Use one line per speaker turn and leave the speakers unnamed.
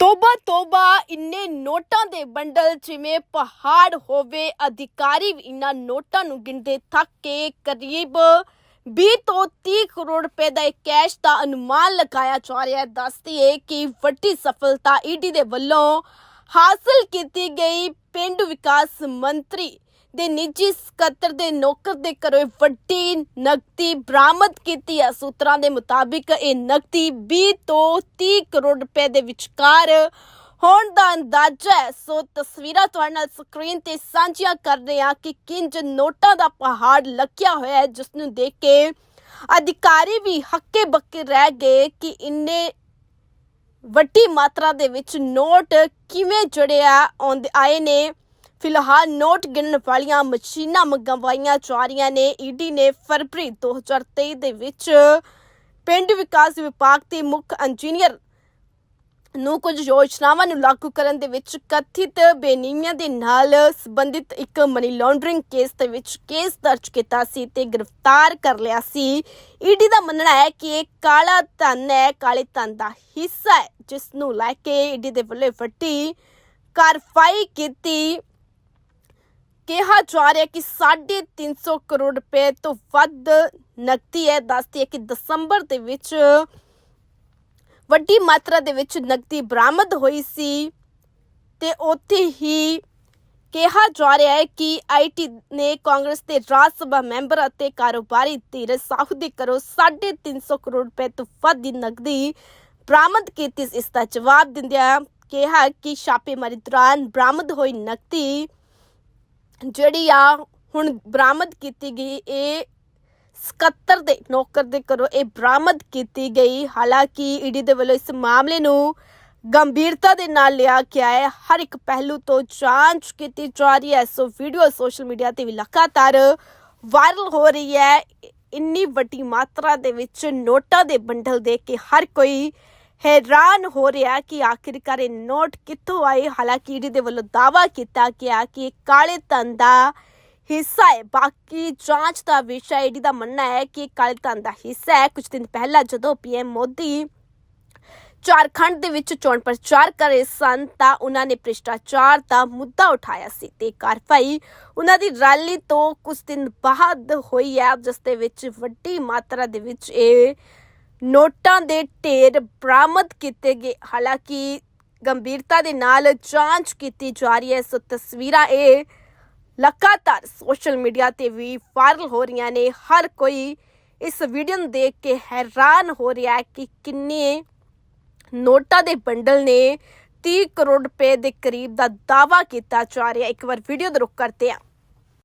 ਤੋਬਾ ਤੋਬਾ ਇੰਨੇ ਨੋਟਾਂ ਦੇ ਬੰਡਲ ਜਿਵੇਂ ਪਹਾੜ ਹੋਵੇ, ਅਧਿਕਾਰੀ ਵੀ ਇਹਨਾਂ ਨੋਟਾਂ ਨੂੰ ਗਿਣਦੇ ਥੱਕ ਕੇ ਕਰੀਬ 20 ਤੋਂ 30 ਕਰੋੜ ਰੁਪਏ ਦਾ ਕੈਸ਼ ਦਾ ਅਨੁਮਾਨ ਲਗਾਇਆ ਜਾ ਰਿਹਾ ਹੈ। ਦੱਸਦੀ ਕਿ ਵੱਡੀ ਸਫਲਤਾ ਈਡੀ ਦੇ ਵੱਲੋਂ ਹਾਸਲ ਕੀਤੀ ਗਈ ਪਿੰਡ ਵਿਕਾਸ ਮੰਤਰੀ ਦੇ ਨਿੱਜੀ ਸਕੱਤਰ ਦੇ ਨੌਕਰ ਦੇ ਘਰੋਂ ਵੱਡੀ ਨਕਦੀ ਬਰਾਮਦ ਕੀਤੀ ਹੈ। ਸੂਤਰਾਂ ਦੇ ਮੁਤਾਬਿਕ ਇਹ ਨਕਦੀ 20 ਤੋਂ 30 ਕਰੋੜ ਰੁਪਏ ਦੇ ਵਿਚਕਾਰ ਹੋਣ ਦਾ ਅੰਦਾਜ਼ਾ ਹੈ। ਸੋ ਤਸਵੀਰਾਂ ਤੁਹਾਡੇ ਨਾਲ ਸਕਰੀਨ ਤੇ ਸਾਂਝੀਆਂ ਕਰ ਰਹੇ ਹਾਂ ਕਿ ਕਿੰਜ ਨੋਟਾਂ ਦਾ ਪਹਾੜ ਲੱਗਿਆ ਹੋਇਆ ਹੈ, ਜਿਸ ਨੂੰ ਦੇਖ ਕੇ ਅਧਿਕਾਰੀ ਵੀ ਹੱਕੇ ਬੱਕੇ ਰਹਿ ਗਏ ਕਿ ਇੰਨੇ ਵੱਡੀ ਮਾਤਰਾ ਦੇ ਵਿੱਚ ਨੋਟ ਕਿਵੇਂ ਜੜਿਆ ਆਏ ਨੇ। ਫਿਲਹਾਲ ਨੋਟ ਗਿਣਨ ਵਾਲੀਆਂ ਮਸ਼ੀਨਾਂ ਮੰਗਵਾਈਆਂ ਜਾ ਰਹੀਆਂ ਨੇ। ਈਡੀ ਨੇ ਫਰਵਰੀ 2023 ਦੇ ਵਿੱਚ ਪਿੰਡ ਵਿਕਾਸ ਵਿਭਾਗ ਦੇ ਮੁੱਖ ਇੰਜੀਨੀਅਰ ਨੂੰ ਕੁਝ ਯੋਜਨਾਵਾਂ ਨੂੰ ਲਾਗੂ ਕਰਨ ਦੇ ਵਿੱਚ ਕਥਿਤ ਬੇਨੀਮੀਆਂ ਦੇ ਨਾਲ ਸੰਬੰਧਿਤ ਇੱਕ ਮਨੀ ਲਾਂਡਰਿੰਗ ਕੇਸ ਦੇ ਵਿੱਚ ਕੇਸ ਦਰਜ ਕੀਤਾ ਸੀ ਤੇ ਗ੍ਰਿਫਤਾਰ ਕਰ ਲਿਆ ਸੀ। ਈਡੀ ਦਾ ਮੰਨਣਾ ਹੈ ਕਿ ਇਹ ਕਾਲਾ ਧਨ ਹੈ, ਕਾਲੇ ਧਨ ਦਾ ਹਿੱਸਾ ਹੈ, ਜਿਸ ਨੂੰ ਲੈ ਕੇ ਈਡੀ ਦੇ ਵੱਲੋਂ ਵੱਡੀ ਕਾਰਵਾਈ ਕੀਤੀ ਕਿਹਾ ਜਾ ਰਿਹਾ ਕਿ 350 ਕਰੋੜ ਰੁਪਏ ਤੋਂ ਵੱਧ ਨਕਦੀ ਹੈ ਦੱਸਦੀ ਹੈ ਕਿ ਦਸੰਬਰ ਦੇ ਵਿੱਚ ਵੱਡੀ ਮਾਤਰਾ ਦੇ ਵਿੱਚ ਨਕਦੀ ਬਰਾਮਦ ਹੋਈ ਸੀ ਤੇ ਉੱਥੇ ਹੀ ਕਿਹਾ ਜਾ ਰਿਹਾ ਹੈ ਕਿ ਆਈਟੀ ਨੇ ਕਾਂਗਰਸ ਦੇ ਰਾਜ ਸਭਾ ਮੈਂਬਰ ਅਤੇ ਕਾਰੋਬਾਰੀ ਧੀਰਜ ਸਾਹੂ ਦੇ ਘਰੋਂ 350 ਕਰੋੜ ਰੁਪਏ ਤੋਂ ਵੱਧ ਦੀ ਨਕਦੀ ਬਰਾਮਦ ਕੀਤੀ ਸੀ। ਇਸ ਦਾ ਜਵਾਬ ਦਿੰਦਿਆਂ ਕਿਹਾ ਕਿ ਛਾਪੇਮਾਰੀ ਦੌਰਾਨ ਬਰਾਮਦ ਹੋਈ ਨਕਦੀ ਜਿਹੜੀ ਆ ਹੁਣ ਬਰਾਮਦ ਕੀਤੀ ਗਈ, ਇਹ ਸਕੱਤਰ ਦੇ, ਨੌਕਰ ਦੇ ਘਰੋਂ ਇਹ ਬਰਾਮਦ ਕੀਤੀ ਗਈ। ਹਾਲਾਂਕਿ ਈਡੀ ਦੇ ਵੱਲੋਂ ਇਸ ਮਾਮਲੇ ਨੂੰ ਗੰਭੀਰਤਾ ਦੇ ਨਾਲ ਲਿਆ ਗਿਆ ਹੈ। ਹਰ ਇੱਕ ਪਹਿਲੂ ਤੋਂ ਜਾਂਚ ਕੀਤੀ ਜਾ ਰਹੀ ਹੈ। ਸੋ ਵੀਡੀਓ ਸੋਸ਼ਲ ਮੀਡੀਆ ਤੇ ਵੀ ਲਗਾਤਾਰ ਵਾਇਰਲ ਹੋ ਰਹੀ ਹੈ। ਇੰਨੀ ਵੱਡੀ ਮਾਤਰਾ ਦੇ ਵਿੱਚ ਨੋਟਾਂ ਦੇ ਬੰਡਲ ਦੇਖ ਕੇ ਹਰ ਕੋਈ ਹੈਰਾਨ ਹੋ ਰਿਹਾ ਹੈ ਕਿ ਆਖਿਰਕਾਰ ਇਹ ਨੋਟ ਕਿੱਥੋਂ ਆਏ? ਹਾਲਾਂਕਿ ਈਡੀ ਦੇ ਵੱਲੋਂ ਦਾਅਵਾ ਕੀਤਾ ਗਿਆ ਕਿ ਇਹ ਕਾਲੇ ਧਨ ਦਾ ਹਿੱਸਾ ਹੈ। ਬਾਕੀ ਜਾਂਚ ਦਾ ਵਿਸ਼ਾ ਈਡੀ ਦਾ ਮੰਨਣਾ ਹੈ ਕਿ ਇਹ ਕਾਲੇ ਧਨ ਦਾ ਹਿੱਸਾ ਹੈ। ਕੁਝ ਦਿਨ ਪਹਿਲਾਂ ਜਦੋਂ ਪੀਐਮ ਮੋਦੀ ਝਾਰਖੰਡ ਦੇ ਵਿੱਚ ਚੋਣ ਪ੍ਰਚਾਰ ਕਰ ਰਹੇ ਸਨ ਤਾਂ ਉਹਨਾਂ ਨੇ ਭ੍ਰਿਸ਼ਟਾਚਾਰ ਦਾ ਮੁੱਦਾ ਉਠਾਇਆ ਸੀ ਤੇ ਕਾਰਵਾਈ ਉਹਨਾਂ ਦੀ ਰੈਲੀ ਤੋਂ ਕੁਝ ਦਿਨ ਬਾਅਦ ਹੋਈ ਹੈ। ਜਿਸ ਦੇ ਵਿੱਚ ਵੱਡੀ ਮਾਤਰਾ ਦੇ ਵਿੱਚ ਇਹ ਨੋਟਾਂ ਦੇ ਢੇਰ ਬਰਾਮਦ ਕੀਤੇ ਗਏ। ਹਾਲਾਂਕਿ ਗੰਭੀਰਤਾ ਦੇ ਨਾਲ ਜਾਂਚ ਕੀਤੀ ਜਾ ਰਹੀ ਹੈ। ਸੋ ਤਸਵੀਰਾਂ ਇਹ ਲਗਾਤਾਰ ਸੋਸ਼ਲ ਮੀਡੀਆ ਤੇ ਵੀ ਵਾਇਰਲ ਹੋ ਰਹੀਆਂ ਨੇ। ਹਰ ਕੋਈ ਇਸ ਵੀਡੀਓ ਨੂੰ ਦੇਖ ਕੇ ਹੈਰਾਨ ਹੋ ਰਿਹਾ ਹੈ ਕਿ ਕਿੰਨੇ ਨੋਟਾਂ ਦੇ ਬੰਡਲ ਨੇ 30 ਕਰੋੜ ਰੁਪਏ ਦੇ ਕਰੀਬ ਦਾ ਦਾਅਵਾ ਕੀਤਾ ਜਾ ਰਿਹਾ ਇੱਕ ਵਾਰ ਵੀਡੀਓ ਦਾ ਰੁਕ ਕਰਦੇ ਹਾਂ।